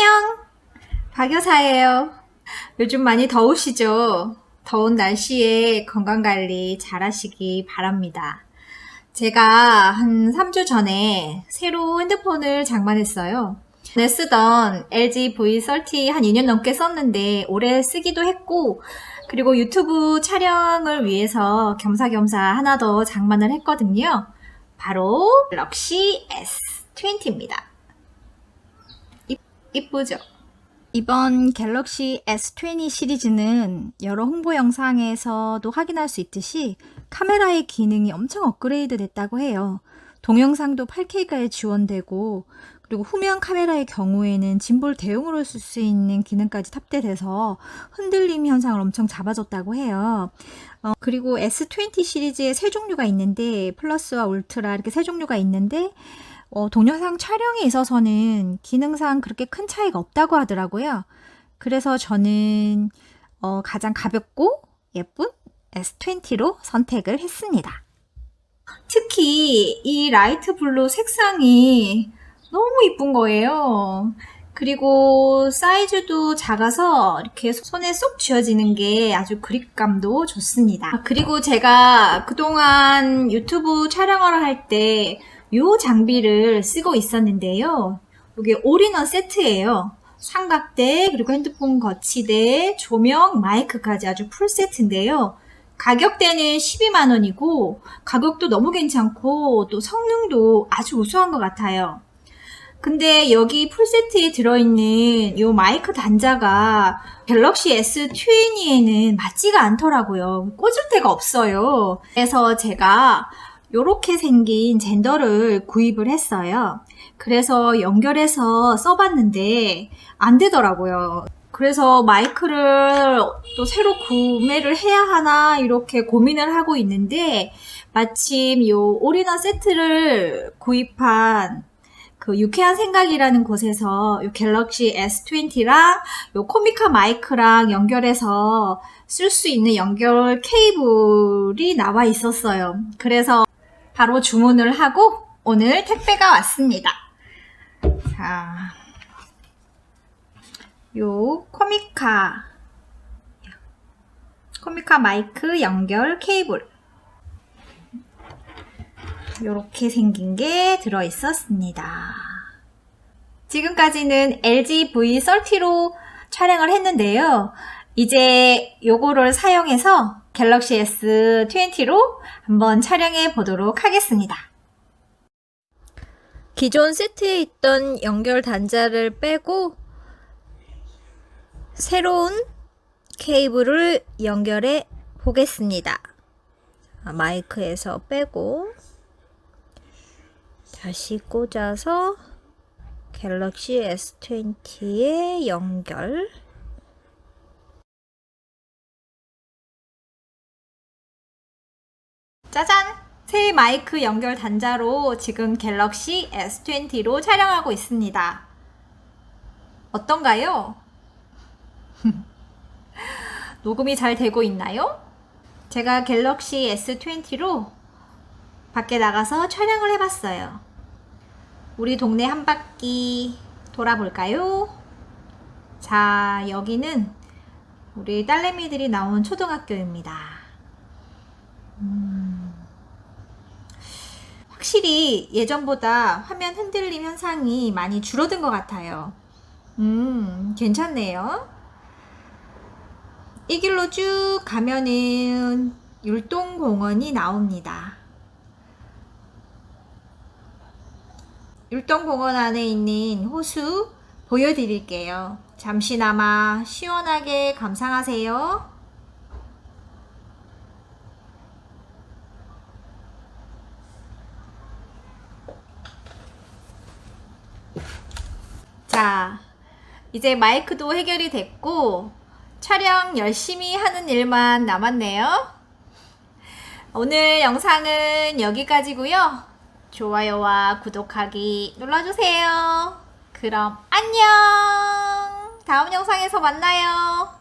안녕! 박여사예요. 요즘 많이 더우시죠? 더운 날씨에 건강관리 잘 하시기 바랍니다. 제가 한 3주 전에 새로 핸드폰을 장만했어요. 전에 쓰던 LG V30 한 2년 넘게 썼는데 오래 쓰기도 했고 그리고 유튜브 촬영을 위해서 겸사겸사 하나 더 장만을 했거든요. 바로 럭시 S20입니다. 이쁘죠? 이번 갤럭시 S20 시리즈는 여러 홍보 영상에서도 확인할 수 있듯이 카메라의 기능이 엄청 업그레이드 됐다고 해요. 동영상도 8K가에 지원되고 그리고 후면 카메라의 경우에는 짐볼 대용으로 쓸 수 있는 기능까지 탑재돼서 흔들림 현상을 엄청 잡아줬다고 해요. 어, 그리고 S20 시리즈에 세 종류가 있는데 플러스와 울트라 이렇게 세 종류가 있는데 어, 동영상 촬영에 있어서는 기능상 그렇게 큰 차이가 없다고 하더라고요. 그래서 저는 어, 가장 가볍고 예쁜 S20로 선택을 했습니다. 특히 이 라이트 블루 색상이 너무 이쁜 거예요. 그리고 사이즈도 작아서 이렇게 손에 쏙 쥐어지는 게 아주 그립감도 좋습니다. 그리고 제가 그동안 유튜브 촬영을 할때 이 장비를 쓰고 있었는데요. 이게 올인원 세트예요. 삼각대, 그리고 핸드폰 거치대, 조명, 마이크까지 아주 풀 세트인데요. 가격대는 12만원이고, 가격도 너무 괜찮고, 또 성능도 아주 우수한 것 같아요. 근데 여기 풀세트에 들어있는 이 마이크 단자가 갤럭시 S20에는 맞지가 않더라고요. 꽂을 데가 없어요. 그래서 제가 이렇게 생긴 젠더를 구입을 했어요. 그래서 연결해서 써봤는데 안 되더라고요. 그래서 마이크를 또 새로 구매를 해야 하나 이렇게 고민을 하고 있는데 마침 이 올인원 세트를 구입한 그 유쾌한 생각이라는 곳에서 이 갤럭시 S20랑 요 코미카 마이크랑 연결해서 쓸 수 있는 연결 케이블이 나와 있었어요. 그래서 바로 주문을 하고 오늘 택배가 왔습니다. 자, 요 코미카 코미카 마이크 연결 케이블 이렇게 생긴 게 들어 있었습니다. 지금까지는 LG V30로 촬영을 했는데요. 이제 요거를 사용해서 갤럭시 S20로 한번 촬영해 보도록 하겠습니다. 기존 세트에 있던 연결 단자를 빼고 새로운 케이블을 연결해 보겠습니다. 마이크에서 빼고 다시 꽂아서 갤럭시 S20에 연결 짜잔! 새 마이크 연결 단자로 지금 갤럭시 S20로 촬영하고 있습니다. 어떤가요? 녹음이 잘 되고 있나요? 제가 갤럭시 S20로 밖에 나가서 촬영을 해봤어요. 우리 동네 한 바퀴 돌아볼까요? 자, 여기는 우리 딸내미들이 나온 초등학교입니다. 음, 확실히 예전보다 화면 흔들림 현상이 많이 줄어든 것 같아요. 음, 괜찮네요. 이 길로 쭉 가면은 율동공원이 나옵니다. 율동공원 안에 있는 호수 보여드릴게요. 잠시나마 시원하게 감상하세요. 자, 이제 마이크도 해결이 됐고, 촬영 열심히 하는 일만 남았네요. 오늘 영상은 여기까지고요. 좋아요와 구독하기 눌러주세요. 그럼 안녕! 다음 영상에서 만나요.